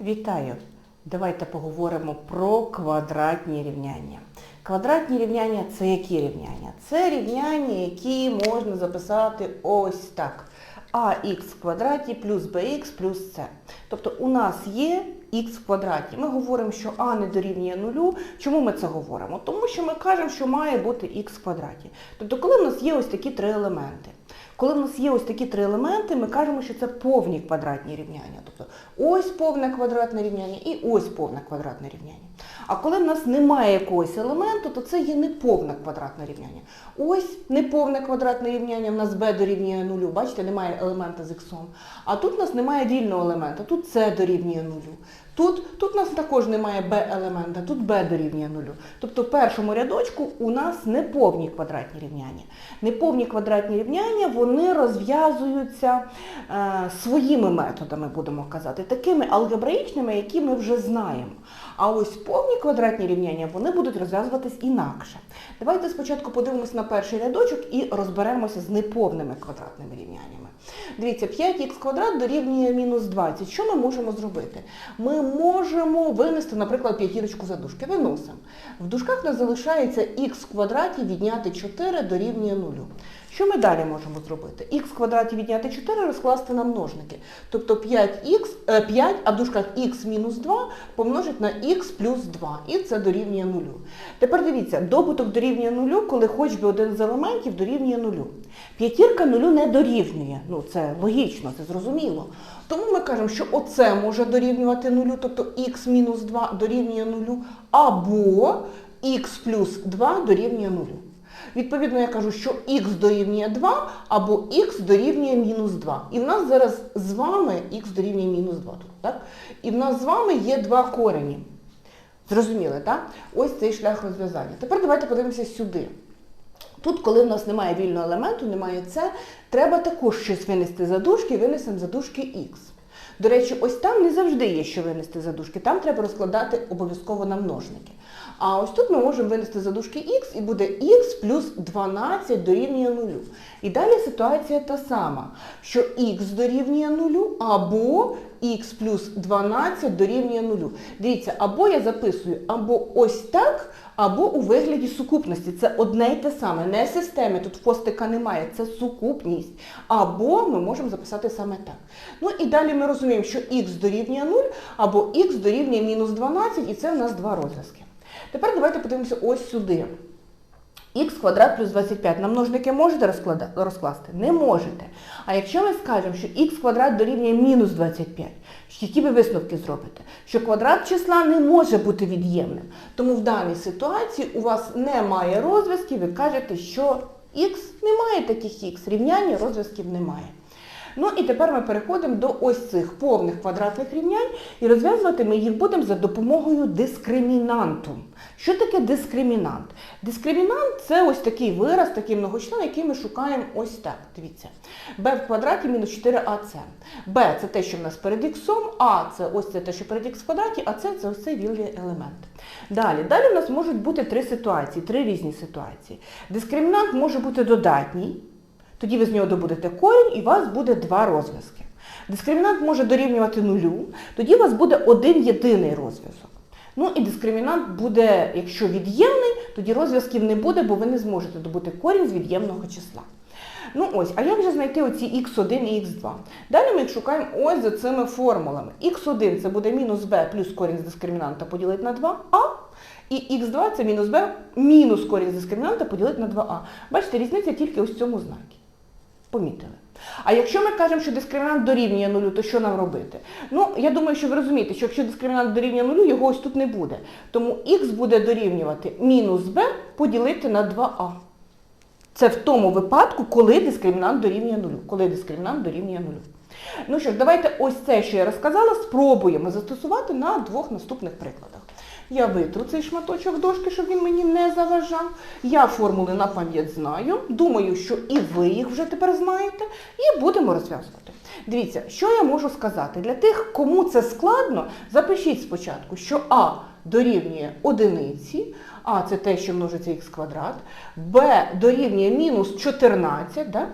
Вітаю! Давайте поговоримо про квадратні рівняння. Квадратні рівняння це які рівняння? Це рівняння, які можна записати ось так. ax в квадраті плюс bx плюс c. Тобто у нас є х в квадраті. Ми говоримо, що а не дорівнює нулю. Чому ми це говоримо? Тому що ми кажемо, що має бути х в квадраті. Тобто, коли в нас є ось такі три елементи. Коли в нас є ось такі три елементи, ми кажемо, що це повні квадратні рівняння. Тобто ось повне квадратне рівняння і ось повне квадратне рівняння. А коли в нас немає якогось елементу, то це є неповне квадратне рівняння. Ось неповне квадратне рівняння, в нас b дорівнює нулю. Бачите, немає елемента з х. А тут у нас немає вільного елемента, тут c дорівнює нулю. Тут, тут у нас також немає b-елемента, тут b дорівнює нулю. Тобто в першому рядочку у нас неповні квадратні рівняння. Неповні квадратні рівняння, вони розв'язуються е, своїми методами, будемо казати, такими алгебраїчними, які ми вже знаємо. А ось повні квадратні рівняння, вони будуть розв'язуватись інакше. Давайте спочатку подивимося на перший рядочок і розберемося з неповними квадратними рівняннями. Дивіться, 5х квадрат дорівнює мінус 20. Що ми можемо зробити? Ми можемо винести, наприклад, п'ятірочку за дужки. Виносимо. В дужках у нас залишається х квадраті відняти 4 дорівнює 0. Що ми далі можемо зробити? х в квадраті відняти 4 розкласти на множники. Тобто 5х, е, 5, а в дужках х мінус 2 помножить на х плюс 2. І це дорівнює 0. Тепер дивіться, добуток дорівнює 0, коли хоч би один з елементів дорівнює 0. П'ятірка нулю не дорівнює. Ну, це логічно, це зрозуміло. Тому ми кажемо, що оце може дорівнювати 0, тобто х мінус 2 дорівнює 0, або х плюс 2 дорівнює 0. Відповідно, я кажу, що х дорівнює 2 або х дорівнює мінус 2. І в нас зараз з вами х дорівнює мінус 2. Тут, так? І в нас з вами є два корені. Зрозуміли, так? Ось цей шлях розв'язання. Тепер давайте подивимося сюди. Тут, коли в нас немає вільного елементу, немає це, треба також щось винести за дужки, винесемо за дужки х. До речі, ось там не завжди є що винести за дужки, там треба розкладати обов'язково на множники. А ось тут ми можемо винести за дужки х і буде х плюс 12 дорівнює 0. І далі ситуація та сама, що х дорівнює 0 або х плюс 12 дорівнює 0. Дивіться, або я записую або ось так, або у вигляді сукупності. Це одне й те саме. Не системи, тут хвостика немає, це сукупність. Або ми можемо записати саме так. Ну і далі ми розуміємо, що х дорівнює 0, або х дорівнює мінус 12, і це в нас два розв'язки. Тепер давайте подивимося ось сюди. Х квадрат плюс 25 на множники можете розкласти? Не можете. А якщо ми скажемо, що х квадрат дорівнює мінус 25, які ви висновки зробите? Що квадрат числа не може бути від'ємним. Тому в даній ситуації у вас немає розв'язків, ви кажете, що х немає таких х, рівняння розв'язків немає. Ну і тепер ми переходимо до ось цих повних квадратних рівнянь і розв'язувати ми їх будемо за допомогою дискримінанту. Що таке дискримінант? Дискримінант це ось такий вираз, такий многочлен, який ми шукаємо ось так. Дивіться. b в квадраті мінус 4ac. b це те, що в нас перед х, а це ось це те, що перед х в квадраті, а це, це ось цей вільний елемент. Далі. Далі в нас можуть бути три ситуації, три різні ситуації. Дискримінант може бути додатній. Тоді ви з нього добудете корінь і у вас буде два розв'язки. Дискримінант може дорівнювати нулю, тоді у вас буде один єдиний розв'язок. Ну і дискримінант буде, якщо від'ємний, тоді розв'язків не буде, бо ви не зможете добути корінь з від'ємного числа. Ну ось, а як же знайти оці х1 і х2? Далі ми їх шукаємо ось за цими формулами. х1 це буде мінус b плюс корінь з дискримінанта поділити на 2а. І х2 це мінус b мінус корінь з дискримінанта поділити на 2а. Бачите, різниця тільки ось в цьому знакі. Помітили. А якщо ми кажемо, що дискримінант дорівнює нулю, то що нам робити? Ну, я думаю, що ви розумієте, що якщо дискримінант дорівнює нулю, його ось тут не буде. Тому х буде дорівнювати мінус b поділити на 2а. Це в тому випадку, коли дискримінант дорівнює нулю. Коли дискримінант дорівнює нулю. Ну що ж, давайте ось це, що я розказала, спробуємо застосувати на двох наступних прикладах. Я витру цей шматочок дошки, щоб він мені не заважав. Я формули на пам'ять знаю. Думаю, що і ви їх вже тепер знаєте. І будемо розв'язувати. Дивіться, що я можу сказати. Для тих, кому це складно, запишіть спочатку, що А дорівнює одиниці, А це те, що множиться х квадрат, Б дорівнює мінус 14, да?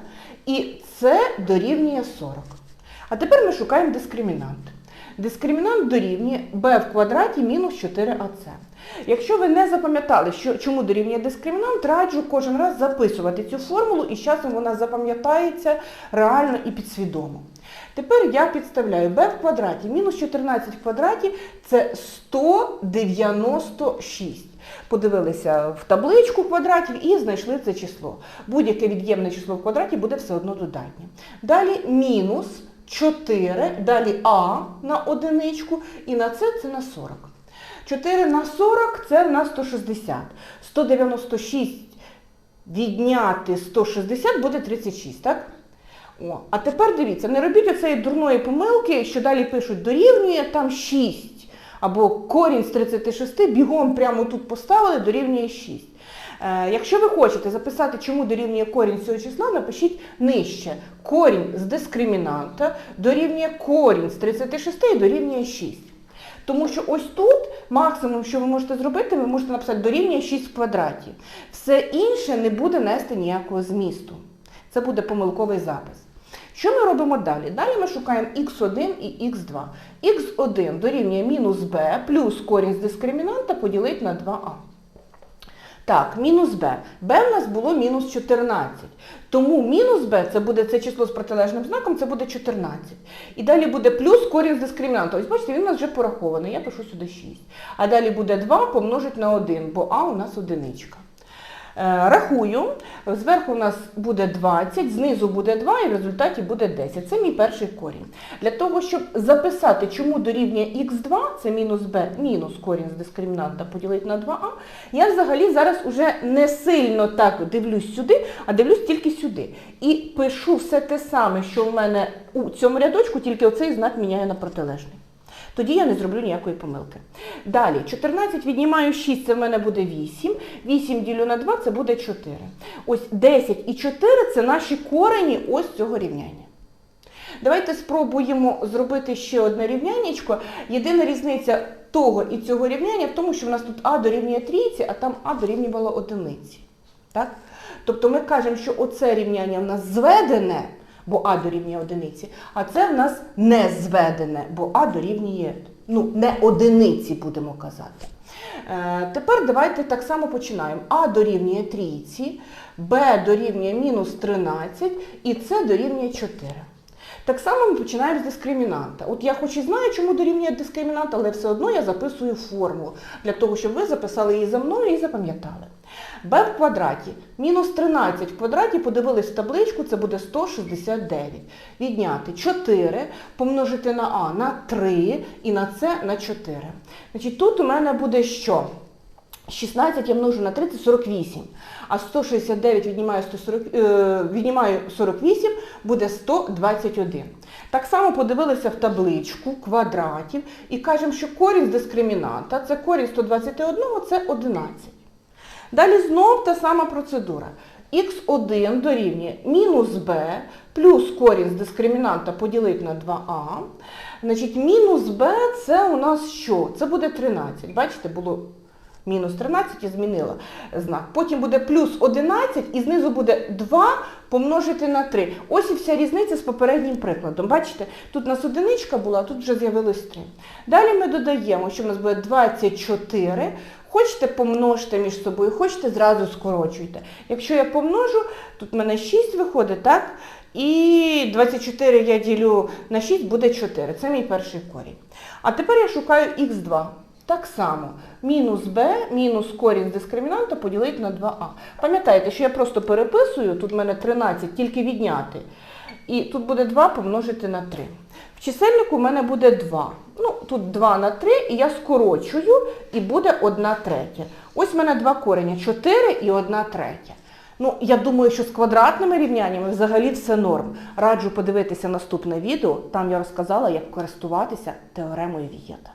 і С дорівнює 40. А тепер ми шукаємо дискримінант. Дискримінант дорівнює b в квадраті мінус 4ac. Якщо ви не запам'ятали, чому дорівнює дискримінант, раджу кожен раз записувати цю формулу і з часом вона запам'ятається реально і підсвідомо. Тепер я підставляю b в квадраті мінус 14 в квадраті це 196. Подивилися в табличку квадратів і знайшли це число. Будь-яке від'ємне число в квадраті буде все одно додатнє. Далі мінус 4, далі а на одиничку і на це це на 40. 4 на 40 це в нас 160. 196 відняти 160 буде 36, так? О, а тепер дивіться, не робіть оцеї дурної помилки, що далі пишуть дорівнює там 6. Або корінь з 36 бігом прямо тут поставили, дорівнює 6. Е, якщо ви хочете записати, чому дорівнює корінь цього числа, напишіть нижче. Корінь з дискримінанта дорівнює корінь з 36 і дорівнює 6. Тому що ось тут максимум, що ви можете зробити, ви можете написати дорівнює 6 в квадраті. Все інше не буде нести ніякого змісту. Це буде помилковий запис. Що ми робимо далі? Далі ми шукаємо х1 і х2. х1 дорівнює мінус b плюс корінь з дискримінанта поділити на 2а. Так, мінус b. b в нас було мінус 14. Тому мінус b, це буде це число з протилежним знаком, це буде 14. І далі буде плюс корінь з дискримінанта. Ось бачите, він у нас вже порахований, я пишу сюди 6. А далі буде 2 помножить на 1, бо а у нас одиничка. Е, Рахую, зверху у нас буде 20, знизу буде 2 і в результаті буде 10. Це мій перший корінь. Для того, щоб записати, чому дорівнює х2, це мінус b, мінус корінь з дискримінанта поділити на 2а, я взагалі зараз уже не сильно так дивлюсь сюди, а дивлюсь тільки сюди. І пишу все те саме, що в мене у цьому рядочку, тільки оцей знак міняю на протилежний. Тоді я не зроблю ніякої помилки. Далі, 14 віднімаю 6, це в мене буде 8. 8 ділю на 2, це буде 4. Ось 10 і 4 це наші корені ось цього рівняння. Давайте спробуємо зробити ще одне рівняннячко. Єдина різниця того і цього рівняння в тому, що в нас тут А дорівнює трійці, а там А дорівнювало одиниці. Так? Тобто ми кажемо, що оце рівняння в нас зведене, бо А дорівнює одиниці, а це в нас не зведене, бо А дорівнює, ну, не одиниці, будемо казати. Е, тепер давайте так само починаємо. А дорівнює трійці, Б дорівнює мінус 13 і С дорівнює 4. Так само ми починаємо з дискримінанта. От я хоч і знаю, чому дорівнює дискримінант, але все одно я записую формулу, для того, щоб ви записали її за мною і запам'ятали. b в квадраті мінус 13 в квадраті, подивились в табличку, це буде 169. Відняти 4, помножити на а на 3 і на це на 4. Значить, Тут у мене буде що? 16 я множу на 3 це 48, а 169 віднімаю, 140, е, віднімаю 48, буде 121. Так само подивилися в табличку квадратів і кажемо, що корінь дискримінанта, це корінь 121, це 11. Далі знов та сама процедура. х1 дорівнює мінус b плюс корінь з дискримінанта поділити на 2а. Значить, мінус b це у нас що? Це буде 13. Бачите, було мінус 13 і змінила знак. Потім буде плюс 11 і знизу буде 2 помножити на 3. Ось і вся різниця з попереднім прикладом. Бачите, тут у нас одиничка була, а тут вже з'явилось 3. Далі ми додаємо, що в нас буде 24. Хочете помножте між собою, хочете зразу скорочуйте. Якщо я помножу, тут в мене 6 виходить, так? І 24 я ділю на 6, буде 4. Це мій перший корінь. А тепер я шукаю х2. Так само, мінус b, мінус корінь з дискримінанта поділити на 2а. Пам'ятаєте, що я просто переписую, тут в мене 13, тільки відняти. І тут буде 2 помножити на 3. В чисельнику в мене буде 2. Ну, тут 2 на 3, і я скорочую, і буде 1 третя. Ось в мене два корення, 4 і 1 третя. Ну, я думаю, що з квадратними рівняннями взагалі все норм. Раджу подивитися наступне відео, там я розказала, як користуватися теоремою Вієта.